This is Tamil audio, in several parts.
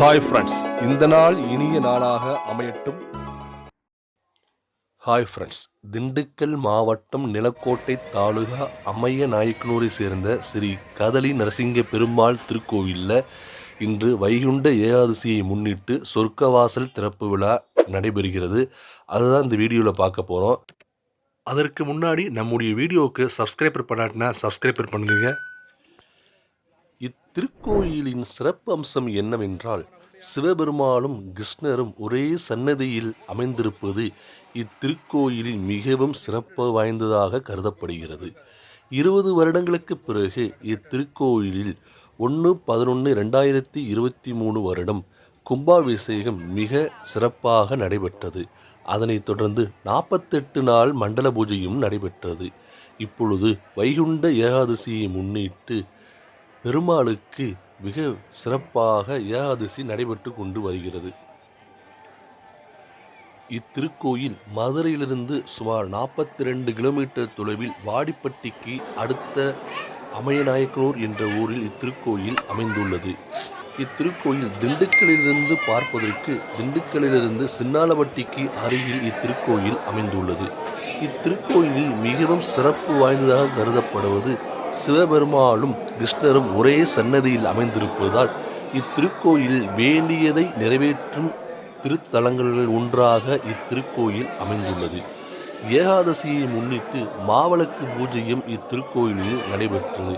ஹாய் ஃப்ரெண்ட்ஸ் இந்த நாள் இனிய நாளாக அமையட்டும். ஹாய் ஃப்ரெண்ட்ஸ் திண்டுக்கல் மாவட்டம் நிலக்கோட்டை தாலுகா அமைய நாயக்கனூரை சேர்ந்த ஸ்ரீ கதலி நரசிங்க பெருமாள் திருக்கோவிலில் இன்று வைகுண்ட ஏகாதசியை முன்னிட்டு சொர்க்கவாசல் திறப்பு விழா நடைபெறுகிறது. அதுதான் இந்த வீடியோவில் பார்க்க போகிறோம் அதற்கு முன்னாடி நம்முடைய வீடியோவுக்கு சப்ஸ்கிரைபர் பண்ணாட்டினா சப்ஸ்கிரைபர் பண்ணுங்கள் திருக்கோயிலின் சிறப்பு அம்சம் என்னவென்றால் சிவபெருமானும் கிருஷ்ணரும் ஒரே சன்னதியில் அமைந்திருப்பது இத்திருக்கோயிலில் மிகவும் சிறப்பு வாய்ந்ததாக கருதப்படுகிறது. இருபது வருடங்களுக்கு பிறகு இத்திருக்கோயிலில் ஒன்று பதினொன்று ரெண்டாயிரத்தி இருபத்தி மூணு வருடம் கும்பாபிஷேகம் மிக சிறப்பாக நடைபெற்றது. அதனைத் தொடர்ந்து நாற்பத்தெட்டு நாள் மண்டல பூஜையும் நடைபெற்றது. இப்பொழுது வைகுண்ட ஏகாதசியை முன்னிட்டு பெருமாளுக்கு மிக சிறப்பாக ஏகாதசி நடைபெற்று கொண்டு வருகிறது. இத்திருக்கோயில் மதுரையிலிருந்து சுமார் நாற்பத்தி ரெண்டு கிலோமீட்டர் தொலைவில் வாடிப்பட்டிக்கு அடுத்த அமயநாயக்கனூர் என்ற ஊரில் இத்திருக்கோயில் அமைந்துள்ளது. இத்திருக்கோயில் திண்டுக்கலிலிருந்து பார்ப்பதற்கு திண்டுக்கலிலிருந்து சின்னாலவட்டிக்கு அருகில் இத்திருக்கோயில் அமைந்துள்ளது. இத்திருக்கோயிலில் மிகவும் சிறப்பு வாய்ந்ததாக கருதப்படுவது சிவபெருமானும் கிருஷ்ணரும் ஒரே சன்னதியில் அமைந்திருப்பதால் இத்திருக்கோயில் வேண்டியதை நிறைவேற்றும் திருத்தலங்களில் ஒன்றாக இத்திருக்கோயில் அமைந்துள்ளது. ஏகாதசியை முன்னிட்டு மாவளக்கு பூஜையும் இத்திருக்கோயிலில் நடைபெற்றது.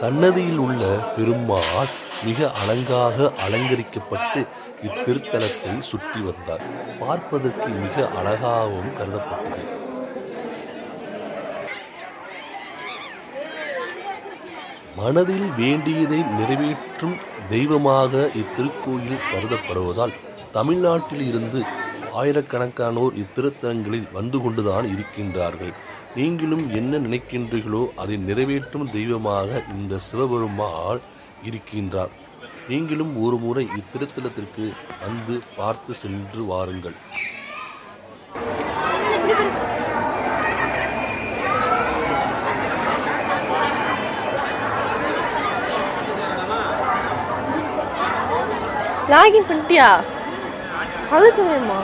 சன்னதியில் உள்ள பெருமாள் மிக அலங்காக அலங்கரிக்கப்பட்டு இத்திருத்தலத்தை சுற்றி வந்தார். பார்ப்பதற்கு மிக அழகாகவும் கருதப்பட்டது. மனதில் வேண்டியதை நிறைவேற்றும் தெய்வமாக இத்திருக்கோயில் கருதப்படுவதால் தமிழ்நாட்டில் இருந்து ஆயிரக்கணக்கானோர் இத்திருத்தலங்களில் வந்து கொண்டுதான் இருக்கின்றார்கள். நீங்களும் என்ன நினைக்கின்றீர்களோ அதை நிறைவேற்றும் தெய்வமாக இந்த சிவபெருமாள் இருக்கின்றார். நீங்களும் ஒரு முறை இத்திருத்தலத்திற்கு வந்து பார்த்து சென்று வாருங்கள். லாகின் பண்ணிட்டியா? அதுக்கு வேணுமா?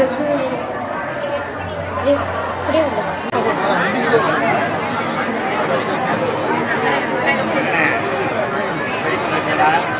这这，哎，这个。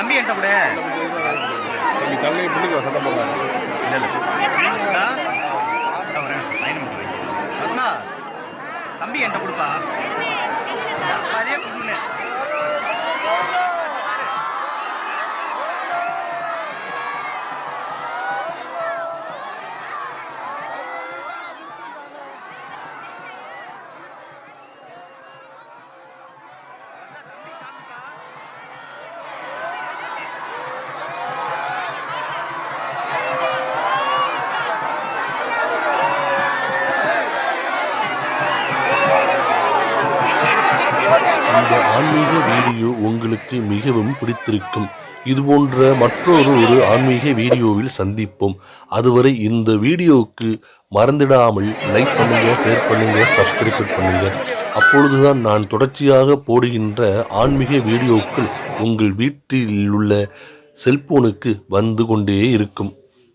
தம்பி என்கிட்ட கூட. தள்ளி பிள்ளைங்க சட்டம் போடுறாங்க இல்ல இல்ல. பண்ணுறேன் அஸ்னா தம்பி என்கிட்ட கொடுப்பா. இந்த ஆன்மீக வீடியோ உங்களுக்கு மிகவும் பிடித்திருக்கும். இதுபோன்ற மற்றொரு ஒரு ஆன்மீக வீடியோவில் சந்திப்போம். அதுவரை இந்த வீடியோவுக்கு மறந்திடாமல் லைக் பண்ணுங்க ஷேர் பண்ணுங்க சப்ஸ்கிரைப் பண்ணுங்க. அப்பொழுதுதான் நான் தொடர்ச்சியாக போடுகின்ற ஆன்மீக வீடியோக்கள் உங்கள் வீட்டில் உள்ள செல்போனுக்கு வந்து கொண்டே இருக்கும்.